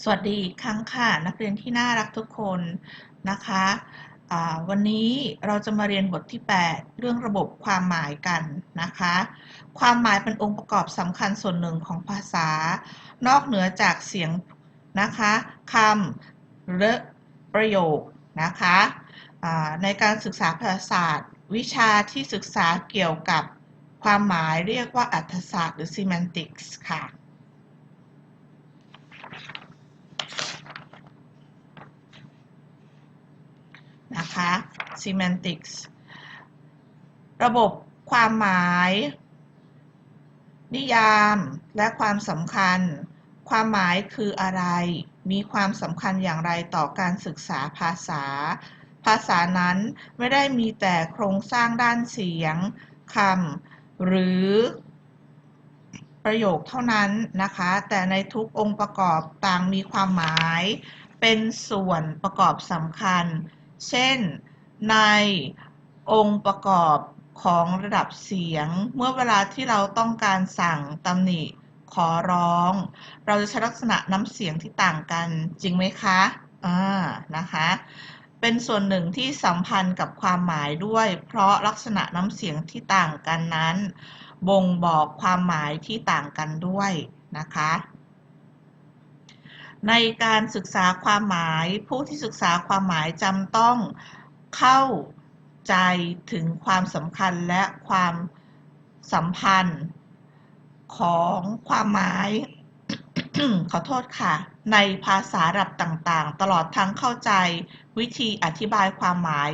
สวัสดีอีกครั้งค่ะ นักเรียนที่น่ารักทุกคนนะคะวันนี้เราจะมาเรียนบทที่ 8 เรื่องระบบความหมายกันนะคะ ความหมายเป็นองค์ประกอบสำคัญส่วนหนึ่งของภาษา นอกเหนือจากเสียงนะคะคำหรือประโยคนะคะในการศึกษาภาษาศาสตร์ วิชาที่ศึกษาเกี่ยวกับความหมายเรียกว่าอัตศาสตร์หรือ semantics ค่ะ นะคะ semantics ระบบความหมาย นิยามและความสำคัญ ความหมายคืออะไร มีความสำคัญอย่างไรต่อการศึกษาภาษา ภาษานั้นไม่ได้มีแต่โครงสร้างด้านเสียงคำหรือประโยคเท่านั้นนะคะ แต่ในทุกองค์ประกอบต่างมีความหมาย เป็นส่วนประกอบสำคัญ เช่น ในองค์ประกอบของระดับเสียง เมื่อเวลาที่เราต้องการสั่งตำหนิขอร้อง เราจะใช้ลักษณะน้ำเสียงที่ต่างกันจริงไหมคะอ่านะคะ เป็นส่วนหนึ่งที่สัมพันธ์กับความหมายด้วย เพราะลักษณะน้ำเสียงที่ต่างกันนั้น บ่งบอกความหมายที่ต่างกันด้วยนะคะ ในการศึกษาความหมาย ผู้ที่ศึกษาความหมายจำต้องเข้าใจถึงความสำคัญและความสัมพันธ์ ของความหมาย ขอโทษค่ะ ในภาษาระดับต่างๆ ตลอดทั้งเข้าใจวิธีอธิบายความหมาย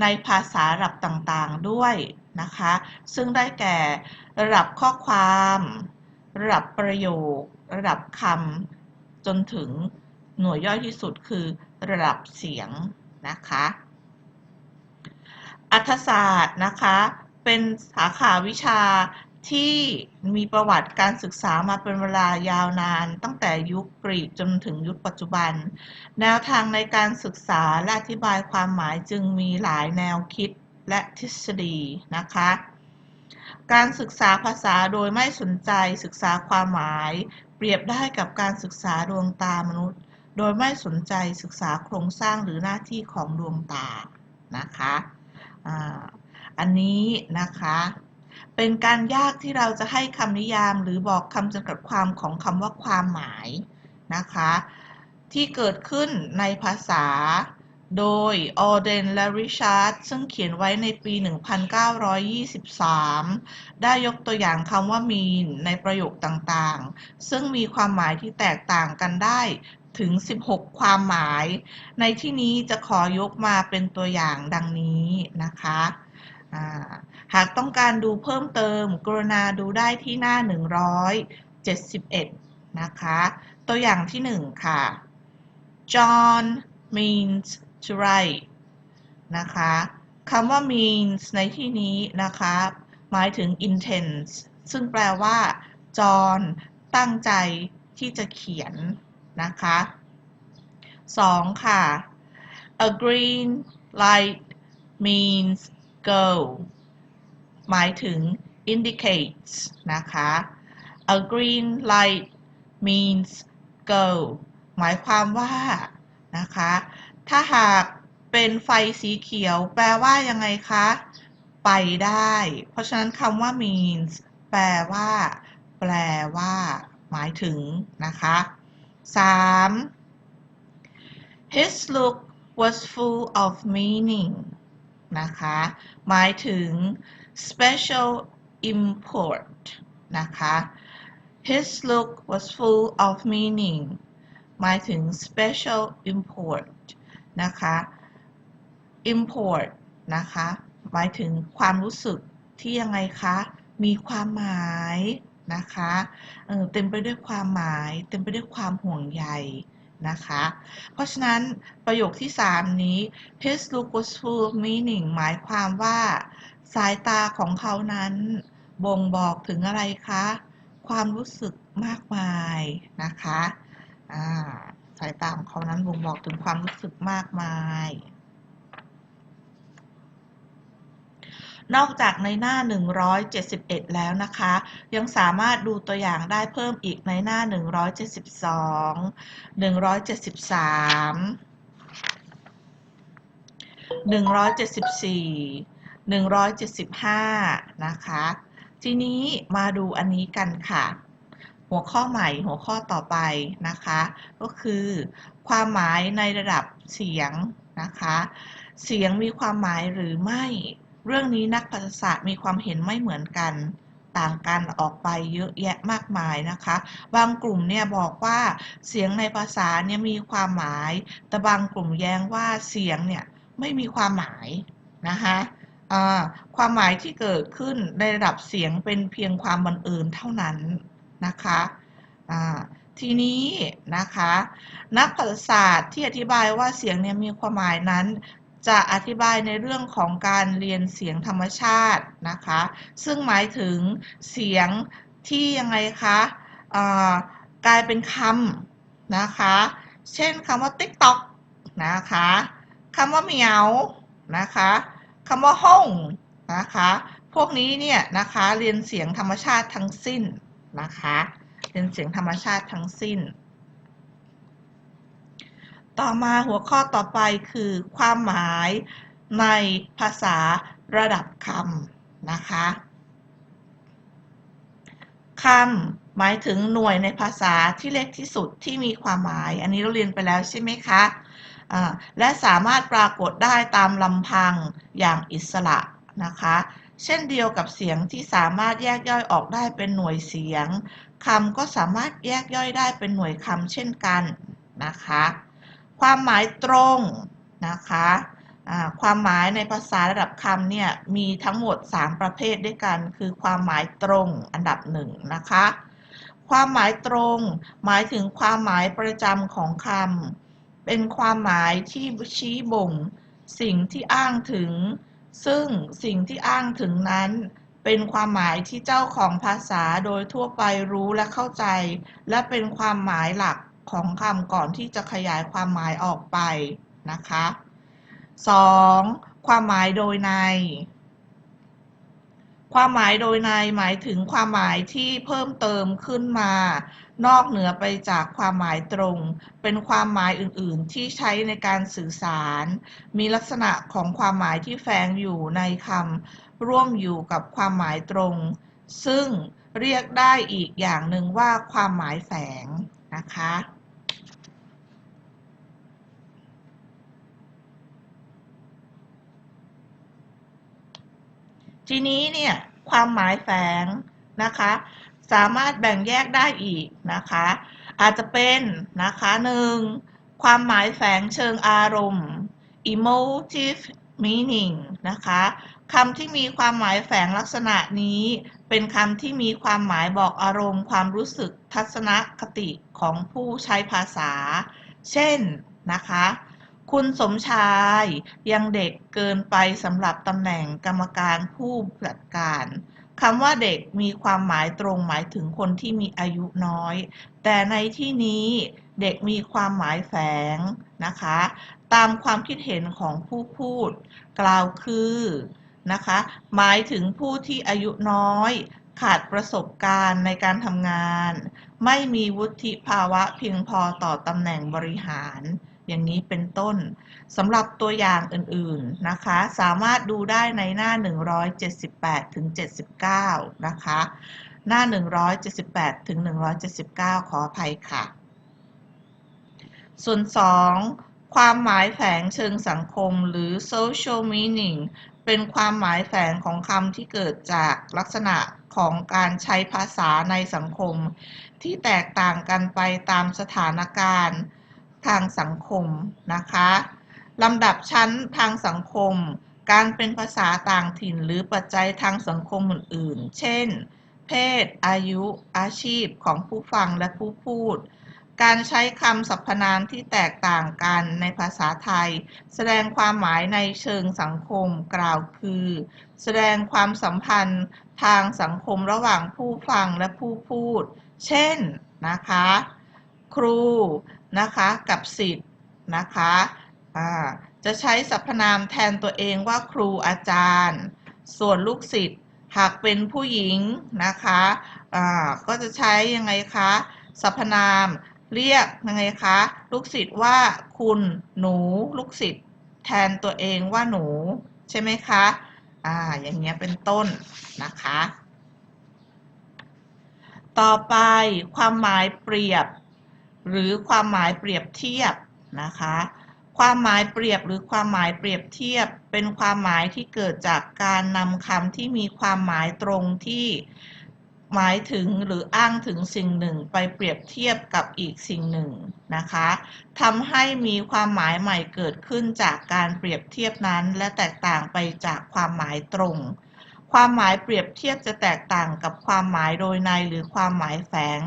ในภาษาระดับต่างๆด้วยนะคะ ซึ่งได้แก่ระดับข้อความ ระดับประโยค ระดับคำ จนถึงหน่วยย่อยที่สุดคือระดับเสียงนะคะ อัธศาสตร์นะคะเป็นสาขาวิชาที่มีประวัติการศึกษามาเป็นเวลายาวนานตั้งแต่ยุคกรีกจนถึงยุคปัจจุบัน แนวทางในการศึกษาและอธิบายความหมายจึงมีหลายแนวคิดและทฤษฎีนะคะ การศึกษาภาษาโดยไม่สนใจศึกษาความหมาย เปรียบได้กับการศึกษาดวงตามนุษย์ โดยไม่สนใจศึกษาโครงสร้างหรือหน้าที่ของดวงตานะคะอาอันนี้นะคะ เป็นการยากที่เราจะให้คำนิยามหรือบอกคำจำกัดความของคำว่าความหมายนะคะ ที่เกิดขึ้นในภาษา โดยออเดน และริชาร์ด ซึ่งเขียนไว้ในปี 1923 ได้ยกตัวอย่างคำว่า mean ในประโยคต่างๆ ซึ่งมีความหมายที่แตกต่างกันได้ถึง 16 ความหมาย ในที่นี้จะขอยกมาเป็นตัวอย่างดังนี้นะคะ หากต้องการดูเพิ่มเติม กรุณาดูได้ที่หน้า 171 นะคะ ตัวอย่างที่ 1 ค่ะ John means to write นะคะคำว่า means ในที่นี้นะคะ หมายถึง intends ซึ่งแปลว่า John ตั้งใจที่จะเขียนนะคะ 2. ค่ะ a green light means go หมายถึง indicates นะคะ a green light means go หมายความว่านะคะ ถ้าหากเป็นไฟสีเขียว แปลว่ายังไงคะ ไปได้ เพราะฉะนั้นคำว่า means แปลว่า แปลว่า หมายถึงนะคะ 3. His look was full of meaning นะคะ หมายถึง special import นะคะ His look was full of meaning หมายถึง special import นะคะ import นะคะหมายถึงความรู้สึกที่ยังไงคะ มีความหมายนะคะเเต็มไปด้วยความหมาย เต็มไปด้วยความห่วงใยนะคะ เพราะฉะนั้นประโยคที่ 3 นี้ his look was full of meaning หมายความว่า สายตาของเขานั้น บ่งบอกถึงอะไรคะ ความรู้สึกมากมายนะคะ สายตาของเขานั้นบ่งบอกถึงความรู้สึกมากมาย นอกจากในหน้า 171 แล้วนะคะ ยังสามารถดูตัวอย่างได้เพิ่มอีกในหน้า 172 173 174 175 นะคะ ทีนี้มาดูอันนี้กันค่ะ หัวข้อใหม่หัวข้อต่อไปนะคะ ก็คือ ความหมายในระดับเสียงนะคะ เสียงมีความหมายหรือไม่ เรื่องนี้นักภาษาศาสตร์มีความเห็นไม่เหมือนกันต่างกันออกไปเยอะแยะมากมายนะคะ บางกลุ่มเนี่ยบอกว่าเสียงในภาษาเนี่ยมีความหมาย แต่บางกลุ่มแย้งว่าเสียงเนี่ยไม่มีความหมายนะคะความหมายที่เกิดขึ้นในระดับเสียงเป็นเพียงความบังเอิญเท่านั้น นะคะทีนี้นะคะ นักภาษาศาสตร์ที่อธิบายว่าเสียงเนี่ยมีความหมายนั้น จะอธิบายในเรื่องของการเรียนเสียงธรรมชาตินะคะ ซึ่งหมายถึงเสียงที่ยังไงคะกลายเป็นคำนะคะ เช่นคำว่า TikTok นะคะคำว่าเหมียวนะคะคำว่าห้องนะคะ พวกนี้เนี่ยนะคะเรียนเสียงธรรมชาติทั้งสิ้น นะคะเรียนเสียงธรรมชาติทั้งสิ้น ต่อมาหัวข้อต่อไปคือความหมายในภาษาระดับคำนะคะคำหมายถึงหน่วยในภาษาที่เล็กที่สุดที่มีความหมาย อันนี้เราเรียนไปแล้วใช่ไหมคะอ่าและสามารถปรากฏได้ตามลำพังอย่างอิสระนะคะ เช่นเดียวกับเสียงที่สามารถแยกย่อยออกได้เป็นหน่วยเสียงคำก็สามารถแยกย่อยได้เป็นหน่วยคำเช่นกันนะคะ ความหมายตรงนะคะความหมายในภาษาระดับคำเนี่ยมีทั้งหมด 3 ประเภทด้วยกัน คือความหมายตรงอันดับหนึ่งนะคะ ความหมายตรง หมายถึงความหมายประจำของคำเป็นความหมายที่ชี้บ่ง สิ่งที่อ้างถึง ซึ่งสิ่งที่อ้างถึงนั้นเป็นความหมายที่เจ้าของภาษาโดยทั่วไปรู้และเข้าใจ และเป็นความหมายหลักของคำก่อนที่จะขยายความหมายออกไปนะคะ 2. ความหมายโดยใน ความหมายโดยในหมายถึงความหมายที่เพิ่มเติมขึ้นมา นอกเหนือไปจากความหมายตรง เป็นความหมายอื่น ๆ ที่ใช้ในการสื่อสาร มีลักษณะของความหมายที่แฝงอยู่ในคำร่วมอยู่กับความหมายตรง ซึ่งเรียกได้อีกอย่างหนึ่งว่าความหมายแฝงนะคะทีนี้เนี่ยความหมายแฝงนะคะ สามารถแบ่งแยกได้อีกนะคะ อาจจะเป็นนะคะหนึ่งความหมายแฝงเชิงอารมณ์ emotive meaning นะคะคำที่มีความหมายแฝงลักษณะนี้ เป็นคำที่มีความหมายบอกอารมณ์ ความรู้สึกทัศนคติของผู้ใช้ภาษา เช่นนะคะ คุณสมชายยังเด็กเกินไปสำหรับตำแหน่งกรรมการผู้จัดการ คำว่าเด็กมีความหมายตรงหมายถึงคนที่มีอายุน้อย แต่ในที่นี้เด็กมีความหมายแฝงนะคะ ตามความคิดเห็นของผู้พูด กล่าวคือนะคะ หมายถึงผู้ที่อายุน้อย ขาดประสบการณ์ในการทำงาน ไม่มีวุฒิภาวะเพียงพอต่อตำแหน่งบริหาร อย่างนี้เป็นต้นสำหรับตัวอย่างอื่นๆนะคะ สามารถดูได้ในหน้า 178ถึง79 นะคะ หน้า 178ถึง179 ขออภัยค่ะ ส่วน 2 ความหมายแฝงเชิงสังคมหรือ social meaning เป็นความหมายแฝงของคำที่เกิดจากลักษณะของการใช้ภาษาในสังคม ที่แตกต่างกันไปตามสถานการณ์ ทางสังคมนะคะลำดับชั้นทางสังคม การเป็นภาษาต่างถิ่นหรือปัจจัยทางสังคมอื่นๆ เช่น เพศ อายุ อาชีพของผู้ฟังและผู้พูด การใช้คำสรรพนามที่แตกต่างกันในภาษาไทย แสดงความหมายในเชิงสังคมกล่าวคือ แสดงความสัมพันธ์ทางสังคมระหว่างผู้ฟังและผู้พูด เช่นนะคะ ครู นะคะกับศิษย์นะคะจะใช้สรรพนามแทนตัวเองว่าครูอาจารย์ ส่วนลูกศิษย์หากเป็นผู้หญิงนะคะก็จะใช้ยังไงคะสรรพนามเรียกยังไงคะลูกศิษย์ว่าคุณหนูลูกศิษย์แทนตัวเองว่าหนูใช่ไหมคะอ่าอย่างเงี้ยเป็นต้นนะคะ ต่อไปความหมายเปรียบ หรือความหมายเปรียบเทียบนะคะ ความหมายเปรียบหรือความหมายเปรียบเทียบ เป็นความหมายที่เกิดจากการนำคำที่มีความหมายตรงที่หมายถึงหรืออ้างถึงสิ่งหนึ่งไปเปรียบเทียบกับอีกสิ่งหนึ่งนะคะทำให้มีความหมายใหม่เกิดขึ้นจากการเปรียบเทียบนั้น และแตกต่างไปจากความหมายตรง ความหมายเปรียบเทียบจะแตกต่างกับความหมายโดยในหรือความหมายแฝง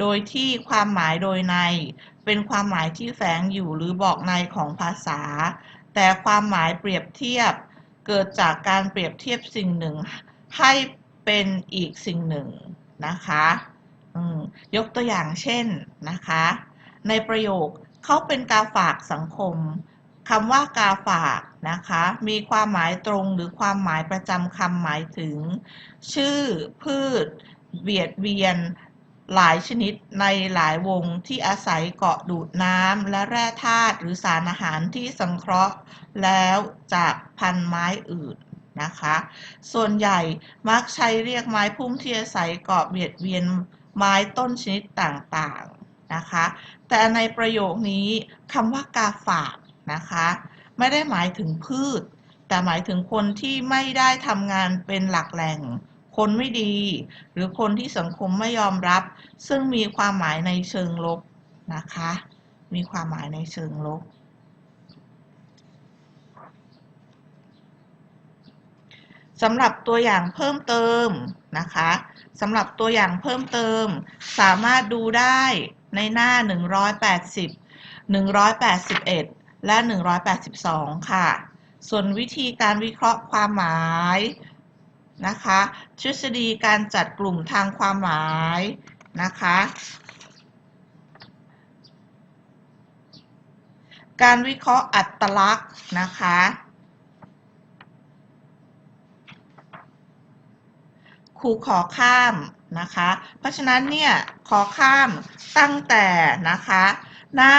โดยที่ความหมายโดยใน เป็นความหมายที่แฝงอยู่หรือบอกในของภาษา แต่ความหมายเปรียบเทียบ เกิดจากการเปรียบเทียบสิ่งหนึ่ง ให้เป็นอีกสิ่งหนึ่งนะคะยกตัวอย่างเช่นนะคะ ในประโยคเขาเป็นกาฝากสังคมคำว่ากาฝากนะคะ มีความหมายตรงหรือความหมายประจำคำหมายถึง ชื่อพืช เบียดเบียน หลายชนิดในหลายวงที่อาศัยเกาะดูดน้ำและแร่ธาตุหรือสารอาหารที่สังเคราะห์แล้วจากพันไม้อื่นนะคะ ส่วนใหญ่มักใช้เรียกไม้พุ่มที่อาศัยเกาะเบียดเบียนไม้ต้นชนิดต่างๆนะคะ แต่ในประโยคนี้คำว่ากาฝากนะคะ ไม่ได้หมายถึงพืช แต่หมายถึงคนที่ไม่ได้ทำงานเป็นหลักแหล่ง คนไม่ดี หรือคนที่สังคมไม่ยอมรับ ซึ่งมีความหมายในเชิงลบนะคะ มีความหมายในเชิงลบ สำหรับตัวอย่างเพิ่มเติมนะคะสำหรับตัวอย่างเพิ่มเติม สามารถดูได้ในหน้า 180 181 และ 182 ค่ะ ส่วนวิธีการวิเคราะห์ความหมาย นะคะ ทฤษฎีการจัดกลุ่มทางความหมายนะคะ การวิเคราะห์อัตลักษณ์นะคะ ครูขอข้ามนะคะ เพราะฉะนั้นเนี่ยขอข้ามตั้งแต่นะคะหน้า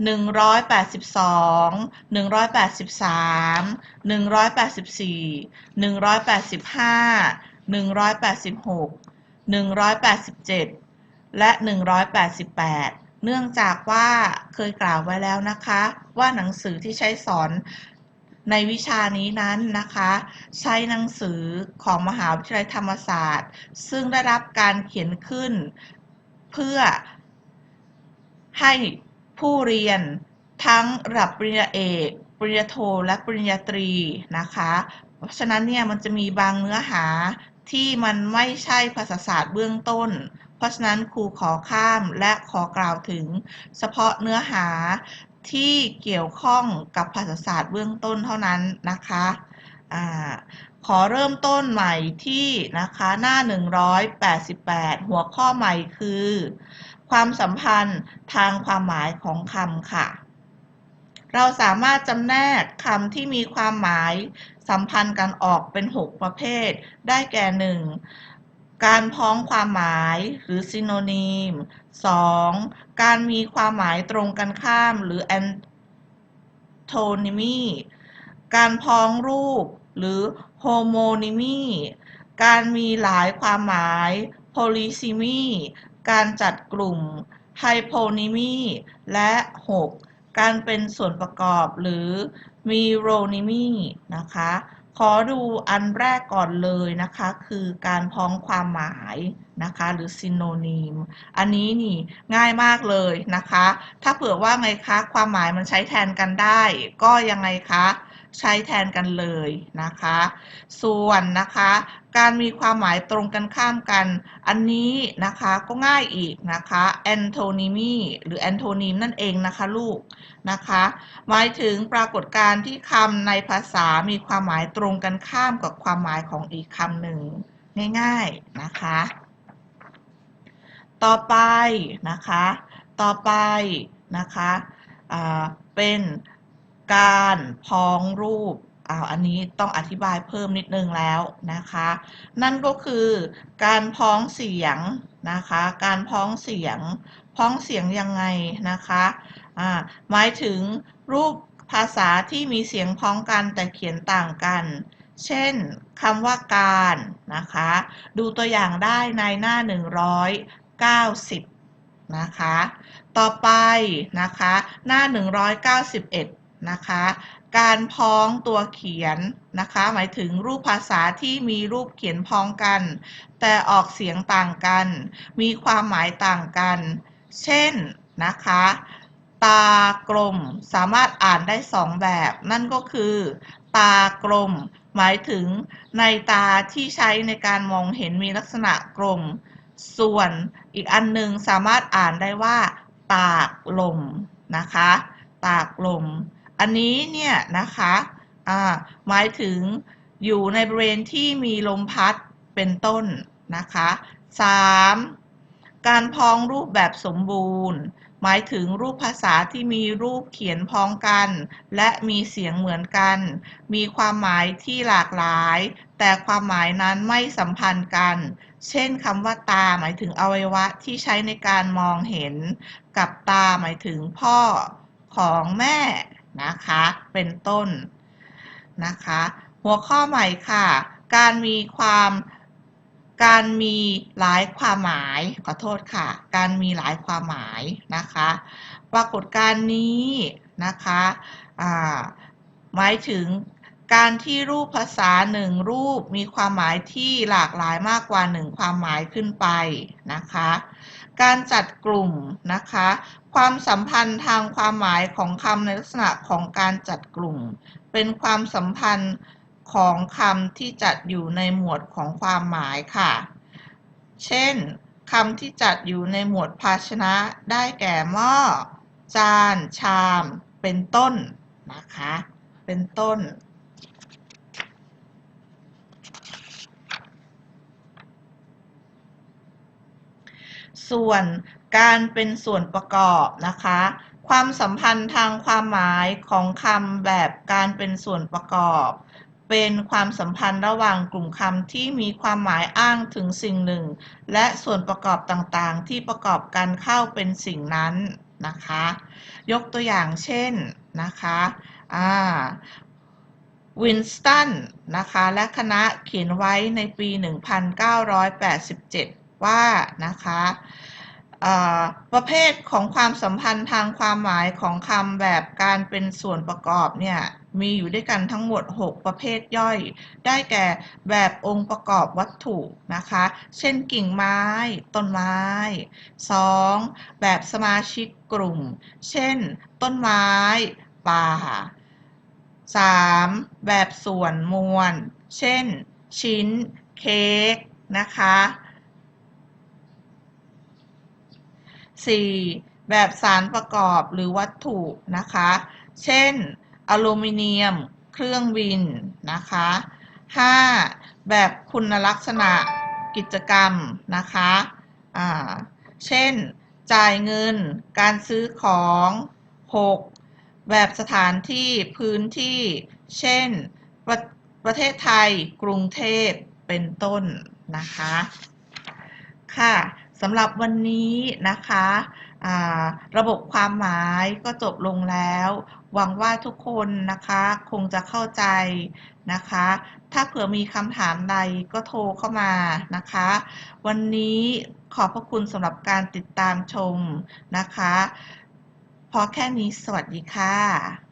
182 183 184 185 186 187และ188เนื่องจากว่าเคยกล่าวไว้แล้วนะคะ ว่าหนังสือที่ใช้สอนในวิชานี้นั้นนะคะ ใช้หนังสือของมหาวิทยาลัยธรรมศาสตร์ ซึ่งได้รับการเขียนขึ้น เพื่อให้ ผู้เรียนทั้งระดับปริญญาเอก ปริญญาโท และปริญญาตรีนะคะ เพราะฉะนั้นเนี่ยมันจะมีบางเนื้อหาที่มันไม่ใช่ภาษาศาสตร์เบื้องต้น เพราะฉะนั้นครูขอข้ามและขอกล่าวถึง เฉพาะเนื้อหาที่เกี่ยวข้องกับภาษาศาสตร์เบื้องต้นเท่านั้นนะคะอ่าขอเริ่มต้นใหม่ที่นะคะหน้า 188 หัวข้อใหม่คือ ความสัมพันธ์ทางความหมายของคำค่ะ เราสามารถจำแนกคำที่มีความหมายสัมพันธ์กันออกเป็น 6 ประเภท ได้แก่ 1. การพ้องความหมายหรือ synonym 2. การมีความหมายตรงกันข้ามหรือ antonymy การพ้องรูปหรือ homonymy การมีหลายความหมาย polysymy การจัดกลุ่ม hyponymy และ 6. การเป็นส่วนประกอบหรือ meronymy นะคะ ขอดูอันแรกก่อนเลยนะคะ คือการพ้องความหมายนะคะหรือ synonym อันนี้นี่ง่ายมากเลยนะคะ ถ้าเผื่อว่าไงคะ ความหมายมันใช้แทนกันได้ ก็ยังไงคะ ใช้แทนกันเลยนะคะ ส่วนนะคะการมีความหมายตรงกันข้ามกัน อันนี้นะคะก็ง่ายอีกนะคะ antonymy หรือ antonym นั่นเองนะคะลูกนะคะหมายถึงปรากฏการณ์ที่คำในภาษามีความหมายตรงกันข้ามกับความหมายของอีกคำหนึ่งง่ายๆนะคะ ต่อไปนะคะ ต่อไปนะคะเป็น การพ้องรูปอ้าวอันนี้ต้องอธิบายเพิ่มนิดนึงแล้วนะคะ นั่นก็คือการพ้องเสียงนะคะ การพ้องเสียง พ้องเสียงยังไงนะคะอ่าหมายถึงรูปภาษาที่มีเสียงพ้องกันแต่เขียนต่างกัน เช่นคำว่าการนะคะ ดูตัวอย่างได้ในหน้า 190 นะคะ ต่อไปนะคะ หน้า 191 นะคะ การพ้องตัวเขียนนะคะ หมายถึงรูปภาษาที่มีรูปเขียนพ้องกัน แต่ออกเสียงต่างกัน มีความหมายต่างกัน เช่นนะคะ ตากลมสามารถอ่านได้สองแบบ นั่นก็คือ ตากลม หมายถึงในตาที่ใช้ในการมองเห็นมีลักษณะกลม ส่วนอีกอันหนึ่งสามารถอ่านได้ว่า ตากลมนะคะ ตากลม อันนี้เนี่ยนะคะอ่าหมายถึงอยู่ในบริเวณที่มีลมพัดเป็นต้นนะคะ 3. การพ้องรูปแบบสมบูรณ์ หมายถึงรูปภาษาที่มีรูปเขียนพ้องกัน และมีเสียงเหมือนกัน มีความหมายที่หลากหลาย แต่ความหมายนั้นไม่สัมพันธ์กัน เช่นคำว่าตาหมายถึงอวัยวะที่ใช้ในการมองเห็น กับตาหมายถึงพ่อของแม่ นะคะ เป็นต้นนะคะ หัวข้อใหม่ค่ะ การมีความการมีหลายความหมายขอโทษค่ะ การมีหลายความหมายนะคะ ปรากฏการณ์นี้นะคะหมายถึงการที่รูปภาษาหนึ่งรูปมีความหมายที่หลากหลายมากกว่าหนึ่งความหมายขึ้นไปนะคะ การจัดกลุ่มนะคะ ความสัมพันธ์ทางความหมายของคำในลักษณะของการจัดกลุ่ม เป็นความสัมพันธ์ของคำที่จัดอยู่ในหมวดของความหมายค่ะ เช่นคำที่จัดอยู่ในหมวดภาชนะได้แก่หม้อ จาน ชาม เป็นต้นนะคะ เป็นต้น ส่วนการเป็นส่วนประกอบนะคะ ความสัมพันธ์ทางความหมายของคำแบบการเป็นส่วนประกอบ เป็นความสัมพันธ์ระหว่างกลุ่มคำที่มีความหมายอ้างถึงสิ่งหนึ่ง และส่วนประกอบต่างๆ ที่ประกอบกันเข้าเป็นสิ่งนั้นนะคะ ยกตัวอย่างเช่นนะคะวินสตันนะคะ และคณะเขียนไว้ในปี 1987 ว่านะคะประเภทของความสัมพันธ์ทางความหมายของคำแบบการเป็นส่วนประกอบเนี่ยมีอยู่ด้วยกันทั้งหมด 6 ประเภทย่อย ได้แก่แบบองค์ประกอบวัตถุนะคะ เช่นกิ่งไม้ ต้นไม้ 2. แบบสมาชิกกลุ่ม เช่น ต้นไม้ ป่า 3. แบบส่วนมวล เช่น ชิ้น เค้กนะคะ 4. แบบสารประกอบหรือวัตถุนะคะ เช่น อลูมิเนียม เครื่องบินนะคะ 5. แบบคุณลักษณะกิจกรรมนะคะอ่าเช่น จ่ายเงิน การซื้อของ 6. แบบสถานที่พื้นที่ เช่นประประเทศไทย กรุงเทพ เป็นต้นนะคะ ค่ะ สำหรับวันนี้นะคะอ่าระบบความหมายก็จบลงแล้ว หวังว่าทุกคนนะคะคงจะเข้าใจนะคะ ถ้าเผื่อมีคำถามใดก็โทรเข้ามานะคะ วันนี้ขอบพระคุณสำหรับการติดตามชมนะคะ พอแค่นี้สวัสดีค่ะ